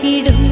கிடும்